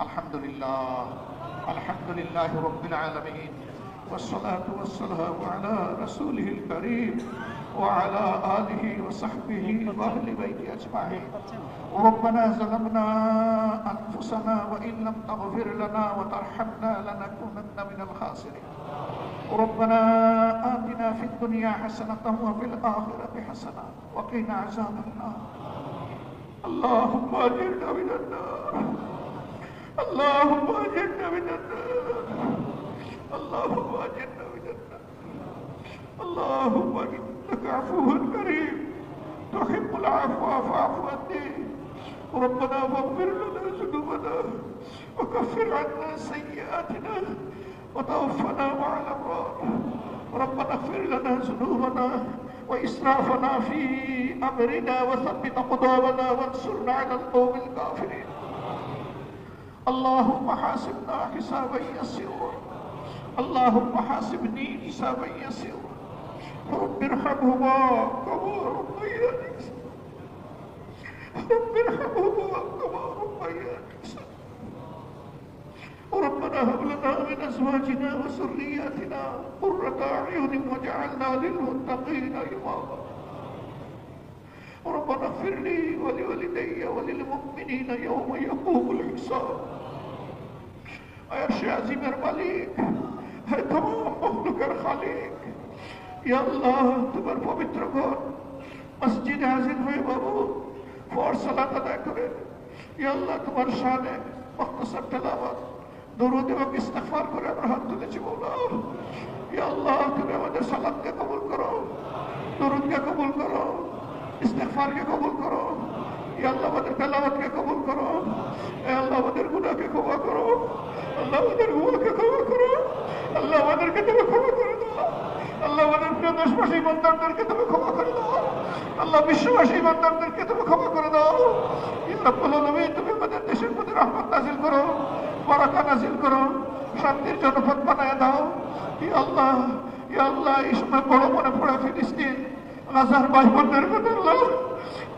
الحمد لله الحمد لله رب العالمين والصلاة والسلام على رسوله الكريم وعلى آله وصحبه وأهل بيته أجمعين. ربنا ظلمنا أنفسنا وإن لم تغفر لنا وترحمنا لنكونن من الخاسرين. ربنا آتنا في الدنيا حسنة وفي الآخرة حسنة وقنا عذاب النار. اللهم أجرنا من النار. اللهم أجرنا من النار اللهم أجرنا من النار اللهم إنك عفو كريم تحب العفو فاعف عني ربنا فاغفر لنا ذنوبنا وكفر عنا سيئاتنا وتوفنا مع الأبرار ربنا اغفر لنا ذنوبنا وإسرافنا في أمرنا وثبت قدامنا وانصرنا على القوم الكافرين اللهم حاسبنا حسابا يسيرا. اللهم حاسبني حسابا يسيرا. رب ارحمهما. كما ربياني رب ارحمهما. كما ربياني ربنا هب لنا من أزواجنا وذرياتنا قرة أعين واجعلنا للمتقين إماما. ربنا اغفر لي ولوالدي وللمؤمنين يوم يقوم الحساب আয়ার আজিমের মালিক হে তমাম মখলুকের খালিক ইয়া আল্লাহ তোমার পবিত্র ঘর মসজিদে হাজির হয়ে বাবু ফর সালাত আদায় করে ইয়া আল্লাহ তোমার শানে মুখতাসার তেলাওয়াত দরুদ এবং ইস্তিগফার করে আমরা হাত তুলেছি বলো ইয়া আল্লাহ তুমি আমাদের সালাতকে কবুল করো দরুদকে কবুল করো ইস্তিগফারকে কবুল করো। করো। দাও। তুমি আমাদের দেশের করো করো, শান্তির জনপদ বানায় দাও। ইয়া আল্লাহ ইয়া আল্লাহ, এই সময় বড় মনে পড়ে ফিলিস্তিন। গাজার ভাই বোনদের কথা আল্লাহ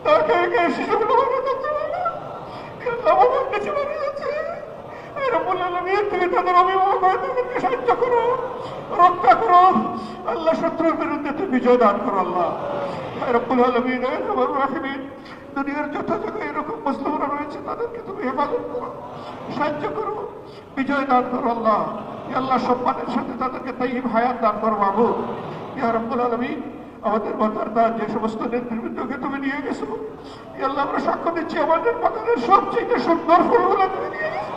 তাকে একে শিশুগুলো মারা যাচ্ছে। হয়ে সাহায্য করো করো। আল্লাহ বিজয় দান করো, আল্লাহ। দুনিয়ার এরকম রয়েছে করো, সাহায্য করো, বিজয় আল্লাহ। সম্মানের সাথে তাদেরকে তাইব হায়াত দান করো বাবু ইয়া আমাদের মাতার যে সমস্ত নেতৃবৃন্দকে তুমি নিয়ে গেছো আল্লাহ আমরা সাক্ষ্য দিচ্ছি, আমাদের মাতারের সবচেয়ে সুন্দর ফুলগুলো তুমি নিয়ে গেছো।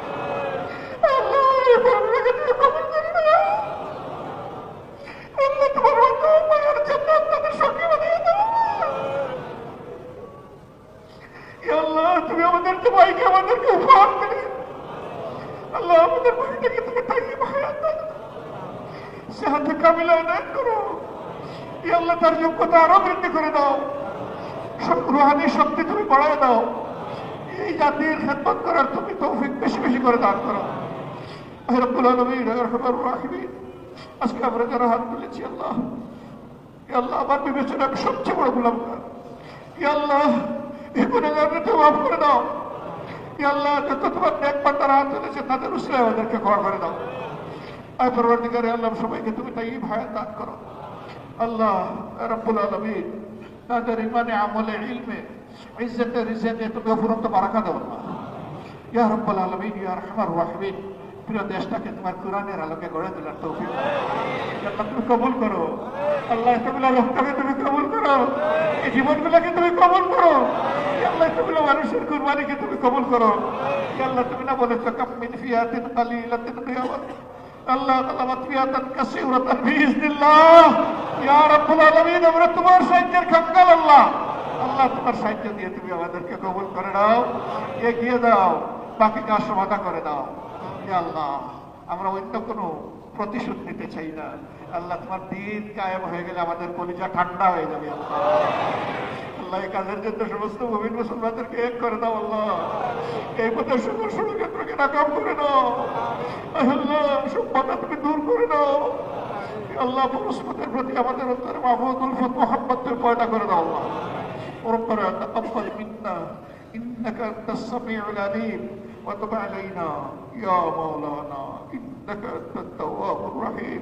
আল্লাহ তুমি আল্লাহ ভাইকে আমাদেরকে উপহার আল্লাহ, আমাদের ভাইটাকে তুমি হায়াত দাও। কামিলা এনায়ত করো। আল্লাহ তার যোগ্যতা আরও বৃদ্ধি করে দাও। রুহানি শক্তি তুমি বাড়ায় দাও। এই জাতির খেদমত করার তুমি তৌফিক বেশি বেশি করে দান করো। আজকে আমরা যারা হাত তুলেছি, আল্লাহ আল্লাহ, আমার বিবেচনা সবচেয়ে বড় গুলাম আল্লাহ এই গুণাগারকে মাফ করে দাও। আল্লাহ, যত তোমার নেক পান্তারা হাত তুলেছে, তাদের উসলে আমাদেরকে করে দাও। আয় পরবর্তীকারে, আল্লাহ, সবাইকে তুমি তাই ভায়াত দান করো। আল্লাহ রব্বুল আলমিন তাদের ইমানে আমলে, ইলমে, ইজ্জতে রিজেতে তুমি অফুরন্ত বারাকা দাও। আল্লাহ ইয়া রব্বুল আলমিন, ইয়া রহমান রাহিমিন। প্রিয় দেশটাকে তোমার কোরআনের আলোকে গড়ে তোলার তৌফিক তুমি কবুল করো। আল্লাহ এতগুলো রক্তকে তুমি কবুল করো। এই জীবনগুলোকে তুমি কবুল করো। আল্লাহ এতগুলো মানুষের কুরবানিকে তুমি কবুল করো। আল্লাহ তুমি না বলেছ কামিন ফিয়াতিন কালিলাতিন কিয়ামাত। আল্লাহ তালামাত ফিয়াতান কাসীরাতান বিইজনিল্লাহ ইয়া রাব্বুল আলামিন, আমরা তোমার সাহায্যের খাঙ্গাল আল্লাহ। আল্লাহ তোমার সাহায্য দিয়ে তুমি আমাদেরকে কবুল করে দাও এগিয়ে দাও বাকি কাজ সমাধা করে দাও ইয়া আল্লাহ, আমরা অন্য কোনো প্রতিশোধ নিতে চাই না। আল্লাহ তোমার দিন কায়েম হয়ে গেলে আমাদের কলিজা ঠান্ডা হয়ে যাবে আল্লাহ। আল্লাহ এই কাজের জন্য সমস্ত মুমিন মুসলমানদেরকে এক করে দাও আল্লাহ এই পথে সকল ষড়যন্ত্রকে নাকাম করে দাও আল্লাহ সব বাধা তুমি দূর করে দাও আল্লাহ পরস্পরের প্রতি আমাদের অন্তরে মাহমুদ উলফত মোহাম্মদ তুমি পয়দা করে দাও আল্লাহ ربنا تقبل منا انك انت السميع العليم وتب علينا يا مولانا إنك أنت التواب الرحيم